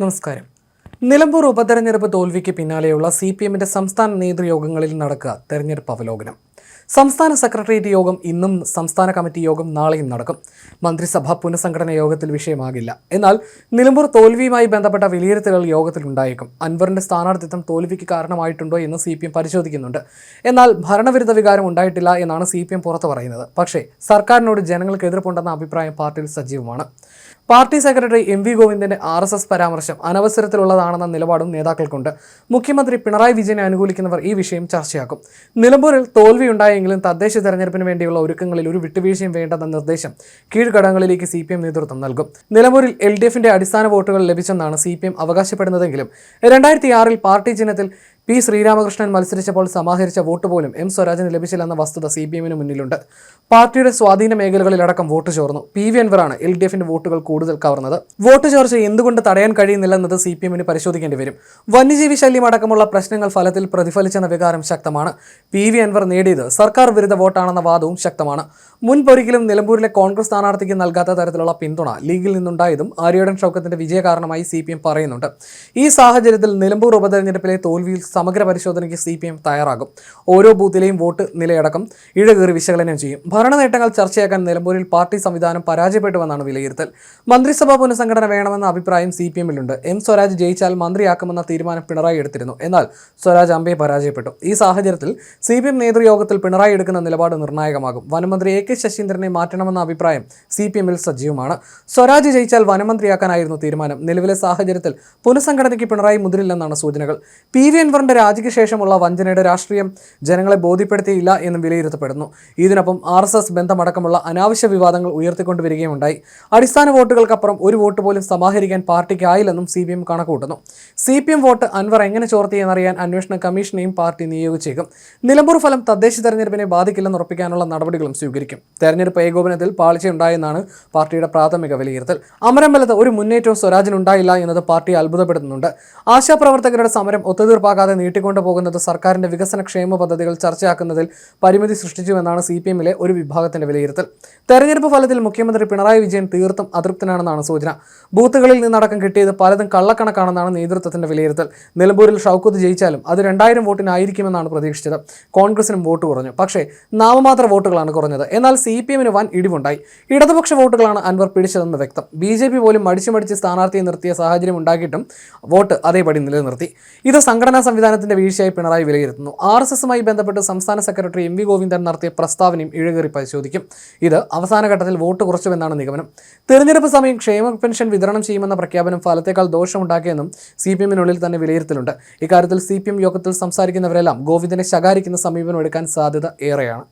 നമസ്കാരം. നിലമ്പൂർ ഉപതെരഞ്ഞെടുപ്പ് തോൽവിക്ക് പിന്നാലെയുള്ള സി പി എമ്മിന്റെ സംസ്ഥാന നേതൃയോഗങ്ങളിൽ നടക്കുക തെരഞ്ഞെടുപ്പ് അവലോകനം. സംസ്ഥാന സെക്രട്ടേറിയറ്റ് യോഗം ഇന്നും സംസ്ഥാന കമ്മിറ്റി യോഗം നാളെയും നടക്കും. മന്ത്രിസഭ പുനഃസംഘടന യോഗത്തിൽ വിഷയമാകില്ല. എന്നാൽ നിലമ്പൂർ തോൽവിയുമായി ബന്ധപ്പെട്ട വിലയിരുത്തലുകൾ യോഗത്തിൽ ഉണ്ടായേക്കും അൻവറിന്റെ സ്ഥാനാർത്ഥിത്വം തോൽവിക്ക് കാരണമായിട്ടുണ്ടോ എന്ന് സി പരിശോധിക്കുന്നുണ്ട്. എന്നാൽ ഭരണവിരുദ്ധ വികാരം ഉണ്ടായിട്ടില്ല എന്നാണ് സി പി എം പുറത്തു പറയുന്നത്. പക്ഷേ സർക്കാരിനോട് ജനങ്ങൾക്ക് എതിർപ്പുണ്ടെന്ന അഭിപ്രായം പാർട്ടിയിൽ സജീവമാണ്. പാർട്ടി സെക്രട്ടറി എം വി ഗോവിന്ദന്റെ ആർ എസ് എസ് പരാമർശം അനവസരത്തിലുള്ളതാണെന്ന നിലപാടും നേതാക്കൾക്കുണ്ട്. മുഖ്യമന്ത്രി പിണറായി വിജയനെ അനുകൂലിക്കുന്നവർ ഈ വിഷയം ചർച്ചയാക്കും. നിലമ്പൂരിൽ തോൽവിയുണ്ടായെങ്കിലും തദ്ദേശ തെരഞ്ഞെടുപ്പിന് വേണ്ടിയുള്ള ഒരുക്കങ്ങളിൽ ഒരു വിട്ടുവീഴ്ചയും വേണ്ടെന്ന നിർദ്ദേശം കീഴ്ഘടകങ്ങളിലേക്ക് സി പി എം നേതൃത്വം നൽകും. നിലമ്പൂരിൽ എൽ ഡി എഫിന്റെ അടിസ്ഥാന വോട്ടുകൾ ലഭിച്ചെന്നാണ് സി പി എം അവകാശപ്പെടുന്നതെങ്കിലും രണ്ടായിരത്തി ആറിൽ പാർട്ടി ചിഹ്നത്തിൽ പി ശ്രീരാമകൃഷ്ണൻ മത്സരിച്ചപ്പോൾ സമാഹരിച്ച വോട്ട് പോലും എം സ്വരാജിന് ലഭിച്ചില്ലെന്ന വസ്തുത സി പി എമ്മിന് മുന്നിലുണ്ട്. പാർട്ടിയുടെ സ്വാധീന മേഖലകളിലടക്കം വോട്ട് ചോർന്നു. പി വി അൻവറാണ് എൽ ഡി എഫിന്റെ വോട്ടുകൾ കൂടുതൽ കവർന്നത്. വോട്ട് ചോർച്ച എന്തുകൊണ്ട് തടയാൻ കഴിയുന്നില്ലെന്നത് സി പി എമ്മിന് പരിശോധിക്കേണ്ടി വരും. വന്യജീവി ശല്യം അടക്കമുള്ള പ്രശ്നങ്ങൾ ഫലത്തിൽ പ്രതിഫലിച്ചെന്ന വികാരം ശക്തമാണ്. പി വി അൻവർ നേടിയത് സർക്കാർ വിരുദ്ധ വോട്ടാണെന്ന വാദവും ശക്തമാണ്. മുൻപൊരിക്കലും നിലമ്പൂരിലെ കോൺഗ്രസ് സ്ഥാനാർത്ഥിക്ക് നൽകാത്ത തരത്തിലുള്ള പിന്തുണ ലീഗിൽ നിന്നുണ്ടായതും ആര്യടൻ ഷൗക്കത്തിന്റെ വിജയ കാരണമായി സി പി എം പറയുന്നുണ്ട്. ഈ സാഹചര്യത്തിൽ നിലമ്പൂർ ഉപതെരഞ്ഞെടുപ്പിലെ തോൽവിയിൽ സമഗ്ര പരിശോധനയ്ക്ക് സി പി എം തയ്യാറാകും. ഓരോ ബൂത്തിലെയും വോട്ട് നിലയടക്കം ഇഴകേറി വിശകലനം ചെയ്യും. ഭരണ നേട്ടങ്ങൾ ചർച്ചയാക്കാൻ നിലമ്പൂരിൽ പാർട്ടി സംവിധാനം പരാജയപ്പെട്ടുവെന്നാണ് വിലയിരുത്തൽ. മന്ത്രിസഭാ പുനഃസംഘടന വേണമെന്ന അഭിപ്രായം സി പി എമ്മിലുണ്ട്. എം സ്വരാജ് ജയിച്ചാൽ മന്ത്രിയാക്കുമെന്ന തീരുമാനം പിണറായി എടുത്തിരുന്നു. എന്നാൽ സ്വരാജ് അമ്പയെ പരാജയപ്പെട്ടു. ഈ സാഹചര്യത്തിൽ സി പി എം നേതൃയോഗത്തിൽ പിണറായി എടുക്കുന്ന നിലപാട് നിർണായകമാകും. വനമന്ത്രി എ കെ ശശീന്ദ്രനെ മാറ്റണമെന്ന അഭിപ്രായം സി പി എമ്മിൽ സജീവമാണ്. സ്വരാജ് ജയിച്ചാൽ വനമന്ത്രിയാക്കാനായിരുന്നു തീരുമാനം. നിലവിലെ സാഹചര്യത്തിൽ പുനഃസംഘടനയ്ക്ക് പിണറായി മുതിരില്ലെന്നാണ് സൂചനകൾ. പി വി അൻവറിന്റെ രാജിക്ക് ശേഷമുള്ള വഞ്ചനയുടെ രാഷ്ട്രീയം ജനങ്ങളെ ബോധ്യപ്പെടുത്തിയില്ല എന്നും വിലയിരുത്തപ്പെടുന്നു. ഇതിനൊപ്പം ആർ എസ് എസ് ബന്ധമടക്കമുള്ള അനാവശ്യ വിവാദങ്ങൾ ഉയർത്തിക്കൊണ്ടുവരികയുണ്ടായി അടിസ്ഥാന വോട്ടുകൾക്കപ്പുറം ഒരു വോട്ട് പോലും സമാഹരിക്കാൻ പാർട്ടിക്കായില്ലെന്നും C P M കണക്കൂട്ടുന്നു C P M vote Anvar എങ്ങനെ ചോർത്തിയെന്നറിയാൻ അന്വേഷണ കമ്മീഷനെയും പാർട്ടി നിയോഗിച്ചേക്കും. നിലമ്പൂർ ഫലം തദ്ദേശ തെരഞ്ഞെടുപ്പിനെ ബാധിക്കില്ലെന്ന് ഉറപ്പിക്കാനുള്ള നടപടികളും സ്വീകരിക്കും. തെരഞ്ഞെടുപ്പ് ഏകോപനത്തിൽ പാളിച്ചയുണ്ടായെന്നാണ് പാർട്ടിയുടെ പ്രാഥമിക വിലയിരുത്തൽ. അമരമ്പലത്ത് ഒരു മുന്നേറ്റവും സ്വരാജിനുണ്ടായില്ല എന്നത് പാർട്ടി അത്ഭുതപ്പെടുത്തുന്നുണ്ട്. ആശാപ്രവർത്തകരുടെ സമരം ഒത്തുതീർപ്പാക്കാതെ നീട്ടിക്കൊണ്ടു പോകുന്നത് സർക്കാരിന്റെ വികസന ക്ഷേമ പദ്ധതികൾ ചർച്ചയാക്കുന്നതിൽ പരിമിതി സൃഷ്ടിച്ചുവെന്നാണ് സി പി എമ്മിലെ ഒരു വിഭാഗത്തിന്റെ വിലയിരുത്തൽ. തെരഞ്ഞെടുപ്പ് ഫലത്തിൽ മുഖ്യമന്ത്രി പിണറായി വിജയൻ തീർത്തും അതൃപ്തനാണെന്നാണ് സൂചന. ബൂത്തുകളിൽ നിന്നടക്കം കിട്ടിയത് പലതും കള്ളക്കണക്കാണെന്നാണ് നേതൃത്വത്തിന്റെ വിലയിരുത്തൽ. നിലമ്പൂരിൽ ഷൗക്കത്ത് ജയിച്ചാലും അത് രണ്ടായിരം വോട്ടിനായിരിക്കുമെന്നാണ് പ്രതീക്ഷിച്ചത്. കോൺഗ്രസിനും വോട്ട് കുറഞ്ഞു. പക്ഷേ നാമമാത്ര വോട്ടുകളാണ് കുറഞ്ഞത്. എന്നാൽ സി പി എമ്മിന് വൻ ഇടിവുണ്ടായി. ഇടതുപക്ഷ വോട്ടുകളാണ് അൻവർ പിടിച്ചതെന്ന് വ്യക്തം. ബി ജെ പി പോലും മടിച്ചു മടിച്ച് സ്ഥാനാർത്ഥിയെ നിർത്തിയ സാഹചര്യം ഉണ്ടാക്കിയിട്ടും വോട്ട് അതേപടി നിലനിർത്തി. ഇത് സംഘടനാ സംവിധാനത്തിന്റെ വീഴ്ചയായി പിണറായി വിലയിരുത്തുന്നു. ആർ എസ് എസുമായി ബന്ധപ്പെട്ട് സംസ്ഥാന സെക്രട്ടറി എം വി ഗോവിന്ദൻ നടത്തിയ പ്രസ്താവനയും ഇഴകേറി പരിശോധിക്കും. ഇത് അവസാന ഘട്ടത്തിൽ വോട്ട് കുറച്ചുവെന്നാണ് നിഗമനം. തെരഞ്ഞെടുപ്പ് സമയം ക്ഷേമ പെൻഷൻ വിതരണം ചെയ്യുമെന്ന പ്രഖ്യാപനം ഫലത്തേക്കാൾ ദോഷമുണ്ടാക്കിയെന്നും സി പി എമ്മിനുള്ളിൽ തന്നെ വിലയിരുത്തലുണ്ട്. ഇക്കാര്യത്തിൽ സി പി എം യോഗത്തിൽ സംസാരിക്കുന്നവരെല്ലാം ഗോവിന്ദനെ ശകാരിക്കുന്ന സമീപനം എടുക്കാൻ സാധ്യത ഏറെയാണ്.